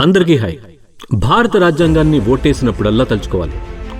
అందరికీ హాయ్. భారత రాజ్యాంగాన్ని ఓటేసినప్పుడల్లా తలుచుకోవాలి.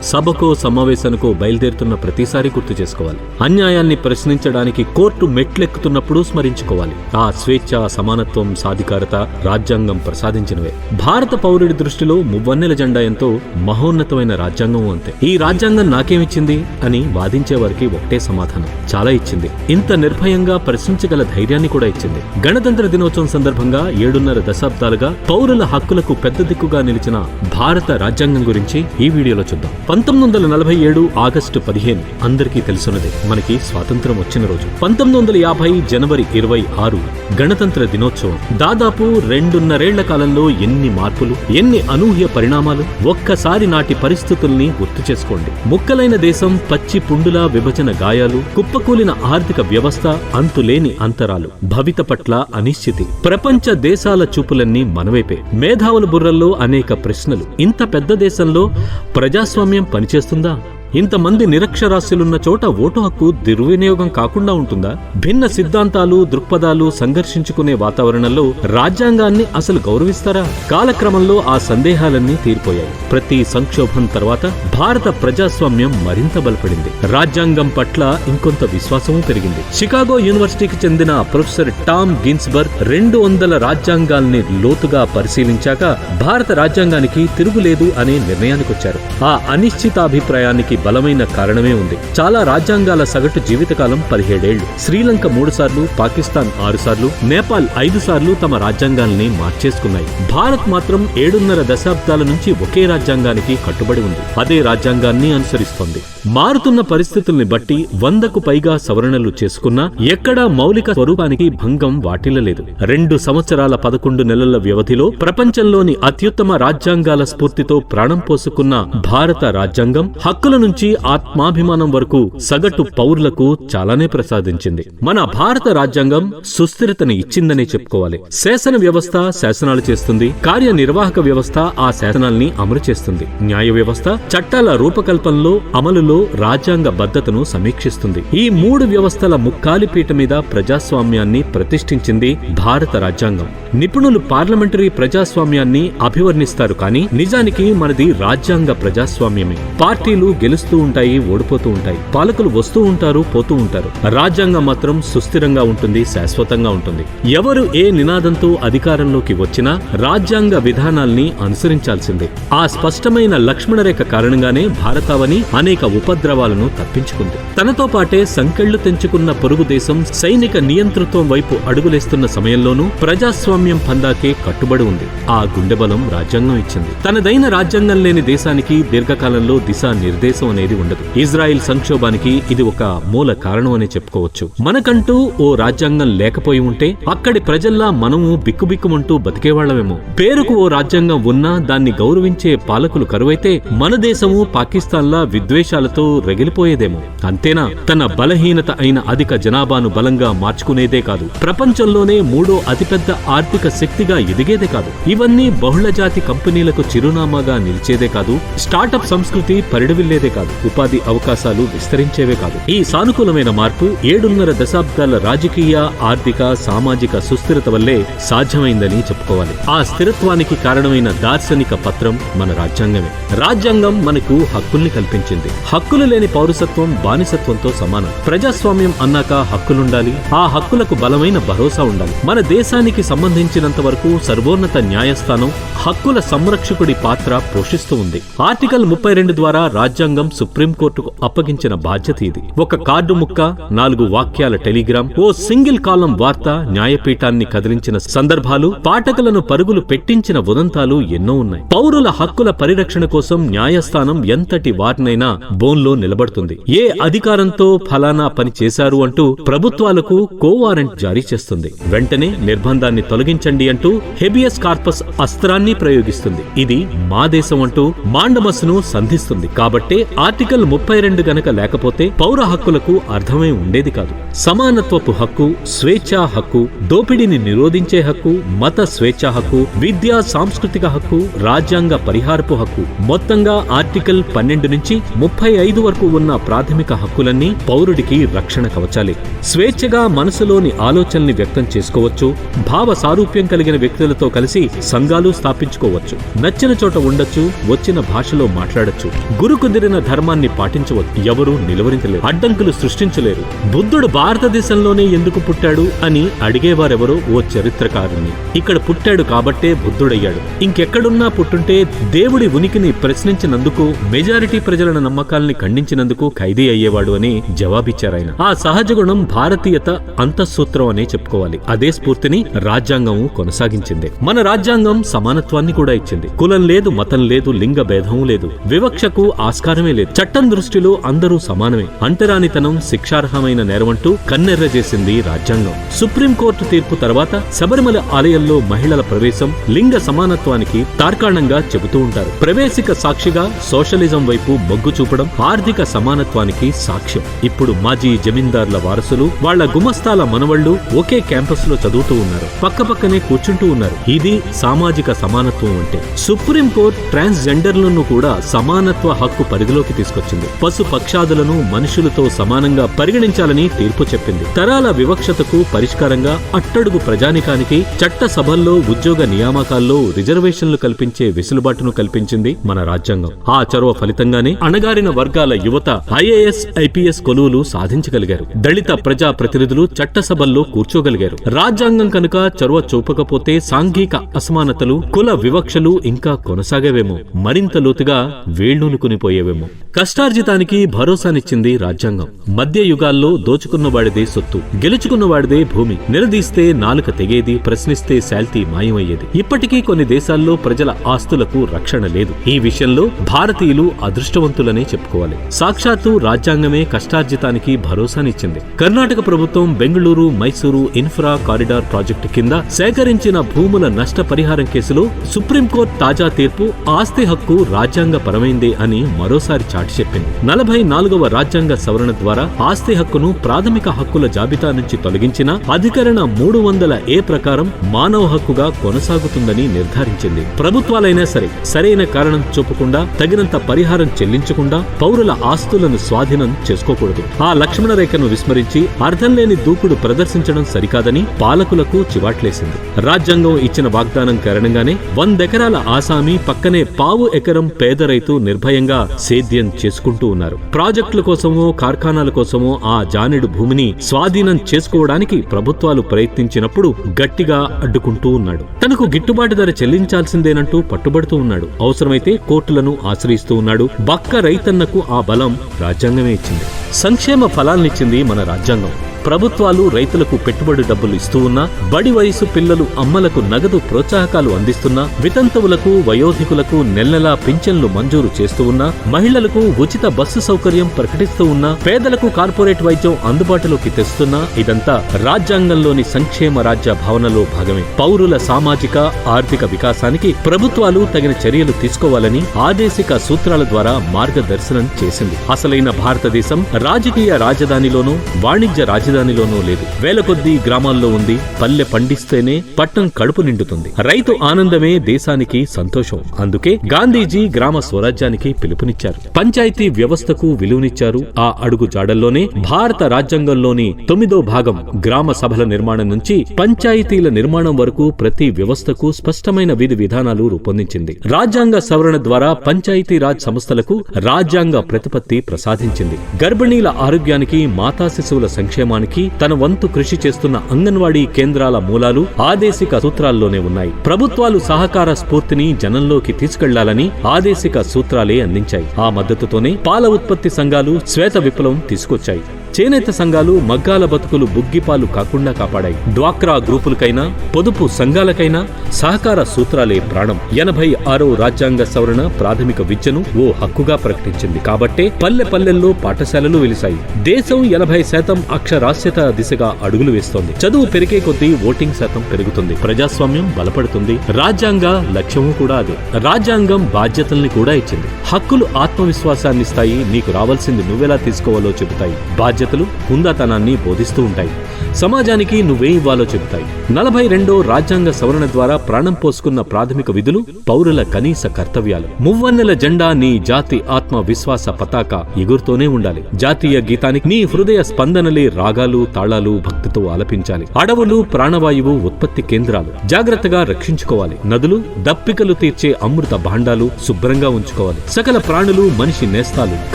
సభకో సమావేశానికి బయలుదేరుతున్న ప్రతిసారి గుర్తు చేసుకోవాలి. అన్యాయాన్ని ప్రశ్నించడానికి కోర్టు మెట్లెక్కుతున్నప్పుడు స్మరించుకోవాలి. ఆ స్వేచ్ఛ సమానత్వం సాధికారత రాజ్యాంగం ప్రసాదించినవే. భారత పౌరుడి దృష్టిలో మువ్వన్నెల జెండా ఎంతో మహోన్నతమైన రాజ్యాంగం అంతే. ఈ రాజ్యాంగం నాకేమిచ్చింది? అని వాదించే వారికి ఒకటే సమాధానం. చాలా ఇచ్చింది. ఇంత నిర్భయంగా ప్రశ్నించగల ధైర్యాన్ని కూడా ఇచ్చింది. గణతంత్ర దినోత్సవం సందర్భంగా ఏడున్నర దశాబ్దాలుగా పౌరుల హక్కులకు పెద్ద దిక్కుగా నిలిచిన భారత రాజ్యాంగం గురించి ఈ వీడియోలో చూద్దాం. పంతొమ్మిది వందల నలభై ఏడు ఆగస్టు పదిహేను. అందరికీ తెలుసున్నదే మనకి స్వాతంత్రం వచ్చిన రోజు. పంతొమ్మిది వందల యాభై జనవరి ఇరవై ఆరు గణతంత్ర దినోత్సవం. దాదాపు రెండున్నరేళ్ళ కాలంలో ఎన్ని మార్పులు ఎన్ని అనూహ్య పరిణామాలు ఒక్కసారి నాటి పరిస్థితుల్ని గుర్తు చేసుకోండి. ముక్కలైన దేశం పచ్చి పుండుల విభజన గాయాలు కుప్పకూలిన ఆర్థిక వ్యవస్థ అంతులేని అంతరాలు భవిత పట్ల అనిశ్చితి. ప్రపంచ దేశాల చూపులన్నీ మనవైపే. మేధావుల బుర్రల్లో అనేక ప్రశ్నలు. ఇంత పెద్ద దేశంలో ప్రజాస్వామ్యం పనిచేస్తుందా? ఇంతమంది నిరక్షరాస్యులున్న చోట ఓటు హక్కు దుర్వినియోగం కాకుండా ఉంటుందా? భిన్న సిద్ధాంతాలు దృక్పథాలు సంఘర్షించుకునే వాతావరణంలో రాజ్యాంగాన్ని అసలు గౌరవిస్తారా? కాలక్రమంలో ఆ సందేహాలన్నీ తీరిపోయాయి. ప్రతి సంక్షోభం తర్వాత భారత ప్రజాస్వామ్యం మరింత బలపడింది. రాజ్యాంగం పట్ల ఇంకొంత విశ్వాసము పెరిగింది. షికాగో యూనివర్సిటీకి చెందిన ప్రొఫెసర్ టామ్ గిన్స్బర్గ్ రెండు వందల రాజ్యాంగాల్ని లోతుగా పరిశీలించాక భారత రాజ్యాంగానికి తిరుగులేదు అనే నిర్ణయానికొచ్చారు. ఆ అనిశ్చితాభిప్రాయానికి బలమైన కారణమే ఉంది. చాలా రాజ్యాంగాల సగటు జీవితకాలం పదిహేడేళ్ళు. శ్రీలంక మూడు సార్లు పాకిస్తాన్ ఆరు సార్లు నేపాల్ ఐదు సార్లు తమ రాజ్యాంగాల్ని మార్చేసుకున్నాయి. భారత్ మాత్రం ఏడున్నర దశాబ్దాల నుంచి ఒకే రాజ్యాంగానికి కట్టుబడి ఉంది. అదే రాజ్యాంగాన్ని అనుసరిస్తోంది. మారుతున్న పరిస్థితుల్ని బట్టి వందకు పైగా సవరణలు చేసుకున్నా ఎక్కడా మౌలిక స్వరూపానికి భంగం వాటిల్లలేదు. రెండు సంవత్సరాల పదకొండు నెలల వ్యవధిలో ప్రపంచంలోని అత్యుత్తమ రాజ్యాంగాల స్ఫూర్తితో ప్రాణం పోసుకున్న భారత రాజ్యాంగం హక్కుల నుంచి ఆత్మాభిమానం వరకు సగటు పౌరులకు చాలానే ప్రసాదించింది. మన భారత రాజ్యాంగం సుస్థిరతని ఇచ్చిందనే చెప్పుకోవాలి. శాసన వ్యవస్థ శాసనాలు చేస్తుంది. కార్యనిర్వాహక వ్యవస్థ ఆ శాసనాల్ని అమలు చేస్తుంది. న్యాయ వ్యవస్థ చట్టాల రూపకల్పనలో అమలులో రాజ్యాంగ బద్ధతను సమీక్షిస్తుంది. ఈ మూడు వ్యవస్థల ముక్కాలిపీట మీద ప్రజాస్వామ్యాన్ని ప్రతిష్ఠించింది భారత రాజ్యాంగం. నిపుణులు పార్లమెంటరీ ప్రజాస్వామ్యాన్ని అభివర్ణిస్తారు కానీ నిజానికి మనది రాజ్యాంగ ప్రజాస్వామ్యమే. పార్టీలు గెలుస్తూ ఉంటాయి ఓడిపోతూ ఉంటాయి. పాలకులు వస్తూ ఉంటారు పోతూ ఉంటారు. రాజ్యాంగం మాత్రం సుస్థిరంగా ఉంటుంది శాశ్వతంగా ఉంటుంది. ఎవరు ఏ నినాదంతో అధికారంలోకి వచ్చినా రాజ్యాంగ విధానాల్ని అనుసరించాల్సిందే. ఆ స్పష్టమైన లక్ష్మణరేఖ కారణంగానే భారతావని అనేక ఉపద్రవాలను తప్పించుకుంది. తనతో పాటే సంకెళ్ళు తెంచుకున్న పొరుగు దేశం సైనిక నియంతృత్వం వైపు అడుగులేస్తున్న సమయంలోనూ ప్రజాస్వామ్యం పందాకే కట్టుబడి ఉంది. ఆ గుండెబలం రాజ్యాంగం ఇచ్చింది. తనదైన రాజ్యాంగం లేని దేశానికి దీర్ఘకాలంలో దిశా నిర్దేశం అనేది ఉండదు. ఇజ్రాయిల్ సంక్షోభానికి ఇది ఒక మూల కారణం అని చెప్పుకోవచ్చు. మనకంటూ ఓ రాజ్యాంగం లేకపోయి ఉంటే అక్కడి ప్రజల్లా మనము బిక్కుబిక్కుమంటూ బతికేవాళ్ళమేమో పేరుకు ఓ రాజ్యాంగం ఉన్నా దాన్ని గౌరవించే పాలకులు కరువైతే మన దేశము పాకిస్తాన్లా విద్వేషాలతో రగిలిపోయేదేమో. అంతేనా? తన బలహీనత అయిన అధిక జనాభాను బలంగా మార్చుకునేదే కాదు. ప్రపంచంలోనే మూడో అతిపెద్ద ఆర్థిక శక్తిగా ఎదిగేదే కాదు. ఇవన్నీ బహుళజాతి కంపెనీలకు చిరునామాగా నిలిచేదే కాదు. స్టార్టప్ సంస్కృతి పరిడవిల్లేదే కాదు. ఉపాధి అవకాశాలు విస్తరించేవే కాదు. ఈ సానుకూలమైన మార్పు ఏడున్నర దశాబ్దాల రాజకీయ ఆర్థిక సామాజిక సుస్థిరత వల్లే సాధ్యమైందని చెప్పుకోవాలి. ఆ స్థిరత్వానికి కారణమైన దార్శనిక పత్రం మన రాజ్యాంగమే. రాజ్యాంగం మనకు హక్కుల్ని కల్పించింది. హక్కులు లేని పౌరసత్వం బానిసత్వంతో సమానం. ప్రజాస్వామ్యం అన్నాక హక్కులుండాలి. ఆ హక్కులకు బలమైన భరోసా ఉండాలి. మన దేశానికి సంబంధించినంత వరకు సర్వోన్నత న్యాయస్థానం హక్కుల సంరక్షకుడి పాత్ర పోషిస్తూ ఉంది. ఆర్టికల్ ముప్పై రెండు ద్వారా రాజ్యాంగం సుప్రీంకోర్టుకు అప్పగించిన బాధ్యత ఇది. ఒక కార్డు ముక్క నాలుగు వాక్యాల టెలిగ్రామ్ ఓ సింగిల్ కాలం వార్త న్యాయపీఠాన్ని కదిలించిన సందర్భాలు పాఠకులను పరుగులు పెట్టించిన ఉదంతాలు ఎన్నో ఉన్నాయి. పౌరుల హక్కుల పరిరక్షణ కోసం న్యాయస్థానం ఎంతటి వారినైనా బోన్లో నిలబడుతుంది. ఏ అధికారంతో ఫలానా పని చేశారు అంటూ ప్రభుత్వాలకు కోవారెంట్ జారీ చేస్తుంది. వెంటనే నిర్బంధాన్ని తొలగించండి అంటూ హెబియస్ కార్పస్ అస్త్రాన్ని ప్రయోగిస్తుంది. ఇది మా దేశం అంటూ మాండమస్ను సంధిస్తుంది. కాబట్టే ఆర్టికల్ ముప్పై రెండు గనక లేకపోతే పౌర హక్కులకు అర్థమే ఉండేది కాదు. సమానత్వపు హక్కు స్వేచ్ఛా హక్కు దోపిడీని నిరోధించే హక్కు మత స్వేచ్ఛా హక్కు విద్యా సాంస్కృతిక హక్కు రాజ్యాంగ పరిహారపు హక్కు. మొత్తంగా ఆర్టికల్ పన్నెండు నుంచి ముప్పై ఐదు వరకు ఉన్న ప్రాథమిక హక్కులన్నీ పౌరుడికి రక్షణ కవచాలి. స్వేచ్ఛగా మనసులోని ఆలోచనల్ని వ్యక్తం చేసుకోవచ్చు భావ సారూప్యం కలిగిన వ్యక్తులతో కలిసి సంఘాలు స్థాపించుకోవచ్చు. నచ్చిన చోట ఉండొచ్చు వచ్చిన భాషలో మాట్లాడొచ్చు. గురుకుదిరిన ధర్మాన్ని పాటించవచ్చు ఎవరూ నిలువరించలేరు. అడ్డంకులు సృష్టించలేరు. బుద్ధుడు భారతదేశంలోనే ఎందుకు పుట్టాడు అని అడిగేవారెవరో ఓ చరిత్రకారుణ్ణి. ఇక్కడ పుట్టాడు కాబట్టే బుద్ధుడయ్యాడు. ఇంకెక్కడున్నా పుట్టుంటే దేవుడి ఉనికిని ప్రశ్నించినందుకు మెజారిటీ ప్రజల నమ్మకాల్ని ఖండించినందుకు ఖైదీ అయ్యేవాడు అని జవాబిచ్చారాయన. ఆ సహజ గుణం భారతీయత అంతఃసూత్రం అనే చెప్పుకోవాలి. అదే స్ఫూర్తిని రాజ్యాంగం కొనసాగించింది. మన రాజ్యాంగం సమానత్వాన్ని కూడా ఇచ్చింది. కులం లేదు మతం లేదు లింగ భేదం లేదు. వివక్షకు ఆస్కారమే లేదు. చట్టం దృష్టిలో అందరూ సమానమే. అంటరానితనం శిక్షార్హమైన నేరమంటూ కన్నెర్ర చేసింది రాజ్యాంగం. సుప్రీంకోర్టు తీర్పు తర్వాత శబరిమల ఆలయంలో మహిళల ప్రవేశం లింగ సమానత్వానికి తార్కాణంగా చెబుతూ ఉంటారు. ప్రవేశిక సాక్షిగా సోషలిజం వైపు మొగ్గు చూపడం ఆర్థిక సమానత్వానికి సాక్ష్యం. ఇప్పుడు మాజీ జమీందార్ల వారసులు వాళ్ళ గుమస్తాల మనవళ్ళు ఒకే క్యాంపస్లో చదువుతూ ఉన్నారు. పక్కపక్కనే కూర్చుంటూ ఉన్నారు. ఇది సామాజిక సమానత్వం అంటే. సుప్రీంకోర్టు ట్రాన్స్జెండర్లను కూడా సమానత్వ హక్కు పరిధిలో పరిధిలోకి తీసుకొచ్చింది. పశు పక్షాదులను మనుషులతో సమానంగా పరిగణించాలని తీర్పు చెప్పింది. తరాల వివక్షతకు పరిష్కారంగా అట్టడుగు ప్రజానికానికి చట్ట సభల్లో ఉద్యోగ నియామకాల్లో రిజర్వేషన్లు కల్పించే వెసులుబాటును కల్పించింది మన రాజ్యాంగం. ఆ చొరవ ఫలితంగానే అణగారిన వర్గాల యువత ఐఏఎస్ ఐపీఎస్ కొలువులు సాధించగలిగారు. దళిత ప్రజా ప్రతినిధులు చట్టసభల్లో కూర్చోగలిగారు. రాజ్యాంగం కనుక చొరవ చూపకపోతే సాంఘిక అసమానతలు కుల వివక్షలు ఇంకా కొనసాగేవేమో. మరింత లోతుగా వేళ్ళూనుకునిపోయేవేమో కష్టార్జితానికి భరోసానిచ్చింది రాజ్యాంగం. మధ్య యుగాల్లో దోచుకున్నవాడిదే సొత్తు గెలుచుకున్నవాడిదే భూమి. నిలదీస్తే నాలుక తెగేది ప్రశ్నిస్తే శాల్తీ మాయమయ్యేది. ఇప్పటికీ కొన్ని దేశాల్లో ప్రజల ఆస్తులకు రక్షణ లేదు. ఈ విషయంలో భారతీయులు అదృష్టవంతులనే చెప్పుకోవాలి. సాక్షాత్తు రాజ్యాంగమే కష్టార్జితానికి భరోసానిచ్చింది. కర్ణాటక ప్రభుత్వం Bengaluru Mysuru infra corridor project కింద సేకరించిన భూముల నష్టపరిహారం కేసులో సుప్రీంకోర్టు తాజా తీర్పు ఆస్తి హక్కు రాజ్యాంగ పరమైందే అని మరోసారి చాటి చెప్పింది. నలభై నాలుగవ రాజ్యాంగ సవరణ ద్వారా ఆస్తి హక్కును ప్రాథమిక హక్కుల జాబితా నుంచి తొలగించిన అధికరణ మూడు వందల ఏ ప్రకారం మానవ హక్కుగా కొనసాగుతుందని నిర్ధారించింది. ప్రభుత్వాలైనా సరే సరైన కారణం చూపకుండా తగినంత పరిహారం చెల్లించకుండా పౌరుల ఆస్తులను స్వాధీనం చేసుకోకూడదు. ఆ లక్ష్మణ రేఖను విస్మరించి అర్థం లేని దూకుడు ప్రదర్శించడం సరికాదని పాలకులకు చివాట్లేసింది. రాజ్యాంగం ఇచ్చిన వాగ్దానం కారణంగానే వందెకరాల ఆసామి పక్కనే పావు ఎకరం పేద రైతు నిర్భయంగా సేద్యం చేసుకుంటూ ఉన్నారు. ప్రాజెక్టుల కోసమో కార్ఖానాల కోసమో ఆ జానెడు భూమిని స్వాధీనం చేసుకోవడానికి ప్రభుత్వాలు ప్రయత్నించినప్పుడు గట్టిగా అడ్డుకుంటూ ఉన్నాడు. తనకు గిట్టుబాటు ధర చెల్లించాల్సిందేనంటూ పట్టుబడుతూ ఉన్నాడు. అవసరమైతే కోర్టులను ఆశ్రయిస్తూ ఉన్నాడు. బక్క రైతన్నకు ఆ బలం రాజ్యాంగమే ఇచ్చింది. సంక్షేమ ఫలాల్నిచ్చింది మన రాజ్యాంగం. ప్రభుత్వాలు రైతులకు పెట్టుబడి డబ్బులు ఇస్తూ ఉన్నా బడి వయసు పిల్లలు అమ్మలకు నగదు ప్రోత్సాహకాలు అందిస్తున్నా వితంతువులకు వయోధికులకు నెలనెలా పింఛన్లు మంజూరు చేస్తూ ఉన్నా మహిళలకు ఉచిత బస్సు సౌకర్యం ప్రకటిస్తూ ఉన్నా పేదలకు కార్పొరేట్ వైద్యం అందుబాటులోకి తెస్తున్నా ఇదంతా రాజ్యాంగంలోని సంక్షేమ రాజ్య భావనలో భాగమే. పౌరుల సామాజిక ఆర్థిక వికాసానికి ప్రభుత్వాలు తగిన చర్యలు తీసుకోవాలని ఆదేశిక సూత్రాల ద్వారా మార్గదర్శనం చేసింది. అసలైన భారతదేశం రాజకీయ రాజధానిలోనూ వాణిజ్య రాజధానిలోనూ లేదు వేల కొద్దీ గ్రామాల్లో ఉంది పల్లె పండిస్తేనే పట్టణం కడుపు నిండుతుంది రైతు ఆనందమే దేశానికి సంతోషం అందుకే గాంధీజీ గ్రామ స్వరాజ్యానికి పిలుపునిచ్చారు పంచాయతీ వ్యవస్థకు విలువనిచ్చారు ఆ అడుగు జాడల్లోనే భారత రాజ్యాంగంలోని తొమ్మిదో భాగం గ్రామ సభల నిర్మాణం నుంచి పంచాయతీల నిర్మాణం వరకు ప్రతి వ్యవస్థకు స్పష్టమైన విధి విధానాలు రూపొందించింది రాజ్యాంగ సవరణ ద్వారా పంచాయతీ రాజ్ సంస్థలకు రాజ్యాంగ ప్రతిపత్తి ప్రసాదించింది గర్భిణీల ఆరోగ్యానికి మాతా శిశువుల సంక్షేమానికి తన వంతు కృషి చేస్తున్న అంగన్వాడీ కేంద్రాల మూలాలు ఆదేశిక సూత్రాల్లోనే ఉన్నాయి. ప్రభుత్వాలు సహకార స్ఫూర్తిని జనంలోకి తీసుకెళ్ళాలని ఆదేశిక సూత్రాలే అందించాయి. ఆ మద్దతుతోనే పాల ఉత్పత్తి సంఘాలు శ్వేత విప్లవం తీసుకొచ్చాయి. చేనేత సంఘాలు మగ్గాల బతుకులు బుగ్గిపాలు కాకుండా కాపాడాయి. డ్వాక్రా గ్రూపులకైనా పొదుపు సంఘాలకైనా సహకార సూత్రాలే ప్రాణం. ఎనభై ఆరో రాజ్యాంగ సవరణ ప్రాథమిక విద్యను ఓ హక్కుగా ప్రకటించింది. కాబట్టే పల్లె పల్లెల్లో పాఠశాలలు వెలిశాయి. దేశం ఎనభై శాతం అక్షరాస్యత దిశగా అడుగులు వేస్తోంది. చదువు పెరిగే కొద్దీ ఓటింగ్ శాతం పెరుగుతుంది. ప్రజాస్వామ్యం బలపడుతుంది. రాజ్యాంగ లక్ష్యము కూడా అదే. రాజ్యాంగం బాధ్యతల్ని కూడా ఇచ్చింది. హక్కులు ఆత్మవిశ్వాసాన్ని ఇస్తాయి నీకు రావాల్సింది నువ్వెలా తీసుకోవాలో చెబుతాయి. బాధ్యత బాధ్యతలు హుందాతనాన్ని బోధిస్తూ ఉంటాయి. సమాజానికి నువ్వే ఇవ్వాలో చెబుతాయి. నలభై రెండో రాజ్యాంగ సవరణ ద్వారా ప్రాణం పోసుకున్న ప్రాథమిక విధులు పౌరుల కనీస కర్తవ్యాలు. మువ్వన్నెల జెండా నీ జాతి ఆత్మ విశ్వాస పతాక ఎగురుతూనే ఉండాలి. జాతీయ గీతానికి నీ హృదయ స్పందనలే రాగాలు తాళాలు భక్తితో ఆలపించాలి. అడవులు ప్రాణవాయువు ఉత్పత్తి కేంద్రాలు. జాగ్రత్తగా రక్షించుకోవాలి. నదులు దప్పికలు తీర్చే అమృత భాండాలు శుభ్రంగా ఉంచుకోవాలి. సకల ప్రాణులు మనిషి నేస్తాలు.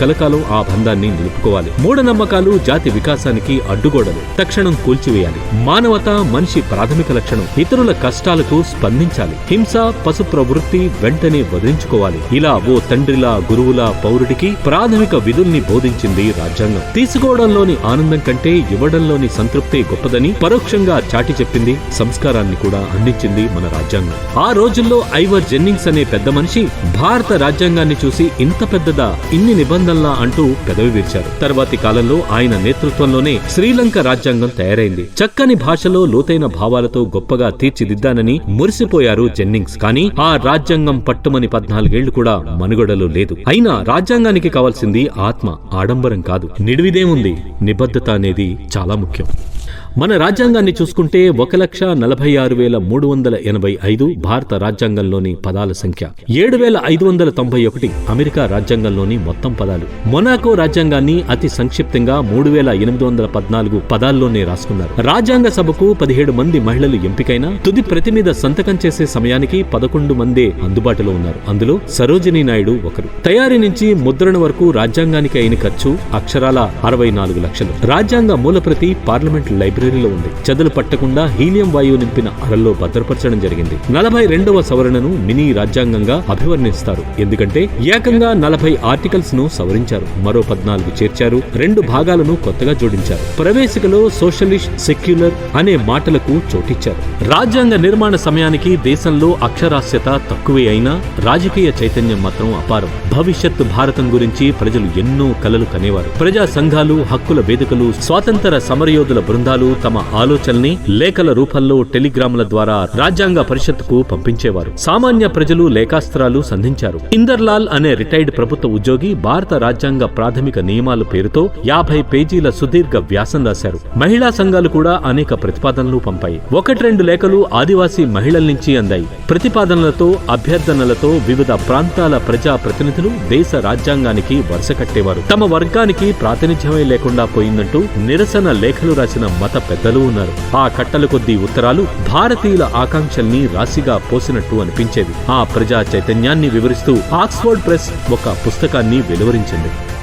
కలకాలం ఆ బంధాన్ని నిలుపుకోవాలి. మూఢనమ్మకాలు జాతి వికాసానికి అడ్డుగోడలు. తక్షణం కూల్చివేయాలి. మానవత మనిషి ప్రాథమిక లక్షణం ఇతరుల కష్టాలకు స్పందించాలి. హింస పశు ప్రవృత్తి వెంటనే వదిలించుకోవాలి. ఇలా ఓ తండ్రిలా గురువులా పౌరుడికి ప్రాథమిక విధుల్ని బోధించింది రాజ్యాంగం. తీసుకోవడంలోని ఆనందం కంటే ఇవ్వడంలోని సంతృప్తి గొప్పదని పరోక్షంగా చాటి చెప్పింది సంస్కారాన్ని కూడా అందించింది మన రాజ్యాంగం. ఆ రోజుల్లో ఐవర్ జెన్నింగ్స్ అనే పెద్ద మనిషి భారత రాజ్యాంగాన్ని చూసి ఇంత పెద్దదా ఇన్ని నిబంధనలా అంటూ పెదవి విరిచారు. తర్వాతి కాలంలో ఆయన నేతృత్వంలోనే శ్రీలంక రాజ్యాంగం తయారైంది. చక్కని భాషలో లోతైన భావాలతో గొప్పగా తీర్చిదిద్దానని మురిసిపోయారు జెన్నింగ్స్. కానీ ఆ రాజ్యాంగం పట్టుమని పద్నాలుగేళ్ళు కూడా మనుగడలో లేదు. అయినా రాజ్యాంగానికి కావాల్సింది ఆత్మ ఆడంబరం కాదు. నిడివిదేముంది. నిబద్ధత అనేది చాలా ముఖ్యం. మన రాజ్యాంగాన్ని చూసుకుంటే ఒక లక్ష నలభై ఆరు వేల మూడు వందల ఎనభై ఐదు భారత రాజ్యాంగంలోని పదాల సంఖ్య ఏడు వేల ఐదు వందల తొంభై ఒకటి అమెరికా రాజ్యాంగంలోని మొత్తం పదాలు. మొనాకో రాజ్యాంగాన్ని అతి సంక్షిప్తంగా మూడు వేల ఎనిమిది వందల పద్నాలుగు పదాల్లోనే రాసుకున్నారు. రాజ్యాంగ సభకు పదిహేడు మంది మహిళలు ఎంపికైన తుది ప్రతి మీద సంతకం చేసే సమయానికి పదకొండు మందే అందుబాటులో ఉన్నారు. అందులో సరోజినీ నాయుడు ఒకరు. తయారీ నుంచి ముద్రణ వరకు రాజ్యాంగానికి అయిన ఖర్చు అక్షరాల అరవై నాలుగు లక్షలు. రాజ్యాంగ మూలప్రతి పార్లమెంట్ లైబ్రరీ లైబ్రరీలో ఉంది. చదులు పట్టకుండా హీలియం వాయువు నింపిన అరల్లో భద్రపరచడం జరిగింది. నలభై రెండవ సవరణను మినీ రాజ్యాంగంగా అభివర్ణిస్తారు. ఎందుకంటే ఏకంగా నలభై ఆర్టికల్స్ను సవరించారు. మరో పద్నాలుగు చేర్చారు. రెండు భాగాలను కొత్తగా జోడించారు. ప్రవేశికలో సోషలిస్ట్ సెక్యులర్ అనే మాటలకు చోటిచ్చారు. రాజ్యాంగ నిర్మాణ సమయానికి దేశంలో అక్షరాస్యత తక్కువే అయినా రాజకీయ చైతన్యం మాత్రం అపారం. భవిష్యత్ భారతం గురించి ప్రజలు ఎన్నో కలలు కనేవారు. ప్రజా సంఘాలు హక్కుల వేదికలు స్వాతంత్ర సమరయోధుల బృందాలు తమ ఆలోచనల్ని లేఖల రూపంలో టెలిగ్రాముల ద్వారా రాజ్యాంగ పరిషత్కు పంపించేవారు. సామాన్య ప్రజలు లేఖాస్త్రాలు సంధించారు. ఇందర్లాల్ అనే రిటైర్డ్ ప్రభుత్వ ఉద్యోగి భారత రాజ్యాంగ ప్రాథమిక నియమాల పేరుతో యాభై పేజీల సుదీర్ఘ వ్యాసం రాశారు. మహిళా సంఘాలు కూడా అనేక ప్రతిపాదనలు పంపాయి. ఒకటి రెండు లేఖలు ఆదివాసీ మహిళల నుంచి అందాయి. ప్రతిపాదనలతో అభ్యర్థనలతో వివిధ ప్రాంతాల ప్రజా ప్రతినిధులు దేశ రాజ్యాంగానికి వరుస కట్టేవారు. తమ వర్గానికి ప్రాతినిధ్యమే లేకుండా పోయిందంటూ నిరసన లేఖలు రాసిన మత పెద్దలు ఉన్నారు. ఆ కట్టల కొద్దీ ఉత్తరాలు భారతీయుల ఆకాంక్షల్ని రాశిగా పోసినట్టు అనిపించేది. ఆ ప్రజా చైతన్యాన్ని వివరిస్తూ ఆక్స్ఫోర్డ్ ప్రెస్ ఒక పుస్తకాన్ని వెలువరించింది.